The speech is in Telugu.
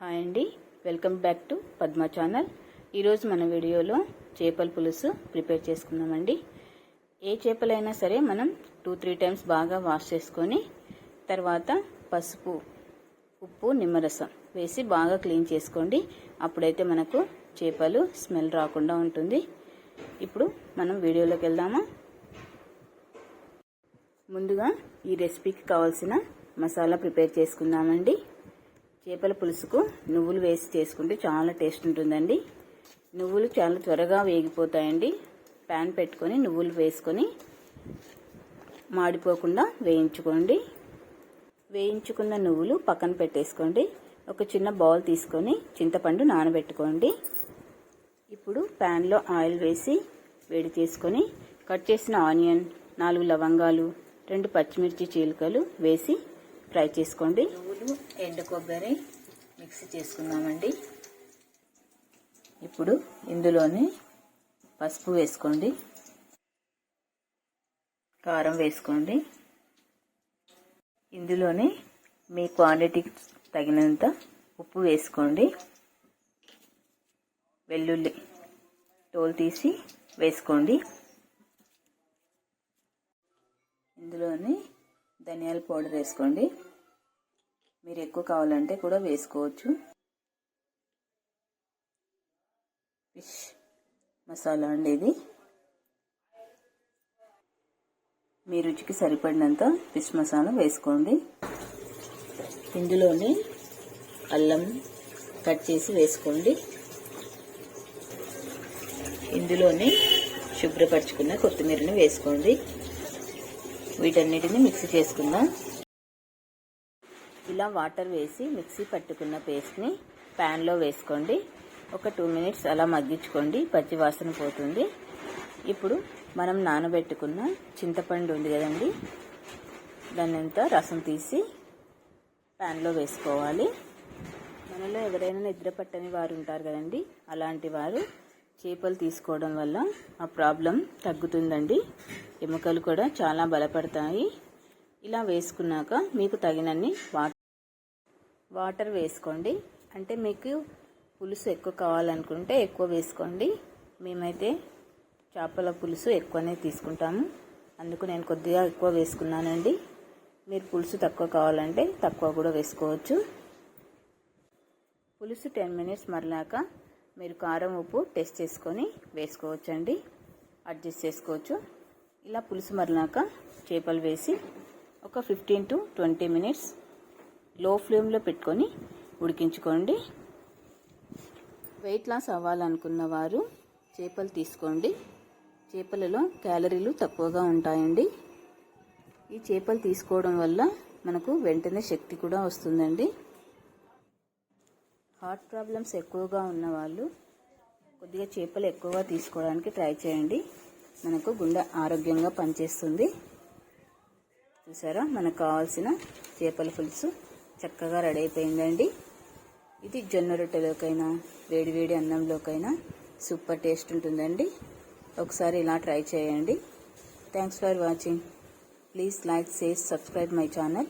హాయ్ అండి. Welcome back to Padma channel. ఈరోజు మన వీడియోలో చేపల పులుసు ప్రిపేర్ చేసుకుందామండి. ఏ చేపలైనా సరే మనం టూ త్రీ టైమ్స్ బాగా వాష్ చేసుకొని తర్వాత పసుపు ఉప్పు నిమ్మరసం వేసి బాగా క్లీన్ చేసుకోండి. అప్పుడైతే మనకు చేపలు స్మెల్ రాకుండా ఉంటుంది. ఇప్పుడు మనం వీడియోలోకి వెళ్దామా? ముందుగా ఈ రెసిపీకి కావాల్సిన మసాలా ప్రిపేర్ చేసుకుందామండి. చేపల పులుసుకు నువ్వులు వేసి చేసుకుంటే చాలా టేస్ట్ ఉంటుందండి. నువ్వులు చాలా త్వరగా వేగిపోతాయండి. ప్యాన్ పెట్టుకొని నువ్వులు వేసుకొని మాడిపోకుండా వేయించుకోండి. వేయించుకున్న నువ్వులు పక్కన పెట్టేసుకోండి. ఒక చిన్న బౌల్ తీసుకొని చింతపండు నానబెట్టుకోండి. ఇప్పుడు ప్యాన్లో ఆయిల్ వేసి వేడి చేసుకొని కట్ చేసిన ఆనియన్ నాలుగు లవంగాలు రెండు పచ్చిమిర్చి చీలికలు వేసి ఫ్రై చేసుకోండి. నువ్వులు ఎండు కొబ్బరి మిక్స్ చేసుకుందామండి. ఇప్పుడు ఇందులోనే పసుపు వేసుకోండి. కారం వేసుకోండి. ఇందులోనే మీ క్వాంటిటీకి తగినంత ఉప్పు వేసుకోండి. వెల్లుల్లి తోలు తీసి వేసుకోండి. ఇందులోని ధనియాల పౌడర్ వేసుకోండి. మీరు ఎక్కువ కావాలంటే కూడా వేసుకోవచ్చు. ఫిష్ మసాలా అండి ఇది. మీ రుచికి సరిపడినంత ఫిష్ మసాలా వేసుకోండి. ఇందులోనే అల్లం కట్ చేసి వేసుకోండి. ఇందులోనే శుభ్రపరచుకున్న కొత్తిమీరని వేసుకోండి. వీటన్నిటిని మిక్సీ చేసుకుందాం. ఇలా వాటర్ వేసి మిక్సీ పట్టుకున్న పేస్ట్ని ప్యాన్లో వేసుకోండి. ఒక టూ మినిట్స్ అలా మగ్గించుకోండి. పచ్చి వాసన పోతుంది. ఇప్పుడు మనం నానబెట్టుకున్న చింతపండు ఉంది కదండి దాన్ని అంతా రసం తీసి ప్యాన్లో వేసుకోవాలి. మనలో ఎవరైనా నిద్ర పట్టని వారు ఉంటారు కదండి అలాంటి వారు చేపలు తీసుకోవడం వల్ల ఆ ప్రాబ్లం తగ్గుతుందండి. ఎముకలు కూడా చాలా బలపడతాయి. ఇలా వేసుకున్నాక మీకు తగినన్ని వాటర్ వాటర్ వేసుకోండి. అంటే మీకు పులుసు ఎక్కువ కావాలనుకుంటే ఎక్కువ వేసుకోండి. మేమైతే చేపల పులుసు ఎక్కువనే తీసుకుంటాము. అందుకు నేను కొద్దిగా ఎక్కువ వేసుకున్నానండి. మీరు పులుసు తక్కువ కావాలంటే తక్కువ కూడా వేసుకోవచ్చు. పులుసు టెన్ మినిట్స్ మరలాక మీరు కారం ఉప్పు టెస్ట్ చేసుకొని వేసుకోవచ్చండి. అడ్జస్ట్ చేసుకోవచ్చు. ఇలా పులుసు మరినాక చేపలు వేసి ఒక ఫిఫ్టీన్ టు ట్వంటీ మినిట్స్లో ఫ్లేమ్లో పెట్టుకొని ఉడికించుకోండి. వెయిట్ లాస్ అవ్వాలనుకున్న వారు చేపలు తీసుకోండి. చేపలలో క్యాలరీలు తక్కువగా ఉంటాయండి. ఈ చేపలు తీసుకోవడం వల్ల మనకు వెంటనే శక్తి కూడా వస్తుందండి. హార్ట్ ప్రాబ్లమ్స్ ఎక్కువగా ఉన్న వాళ్ళు కొద్దిగా చేపలు ఎక్కువగా తీసుకోవడానికి ట్రై చేయండి. మనకు గుండె ఆరోగ్యంగా పనిచేస్తుంది. చూసారా? మనకు కావాల్సిన చేపల పులుసు చక్కగా రెడీ అయిపోయిందండి. ఇది జొన్న రొట్టెలోకైనా వేడివేడి అన్నంలోకైనా సూపర్ టేస్ట్ ఉంటుందండి. ఒకసారి ఇలా ట్రై చేయండి. Thanks for watching please like share subscribe my channel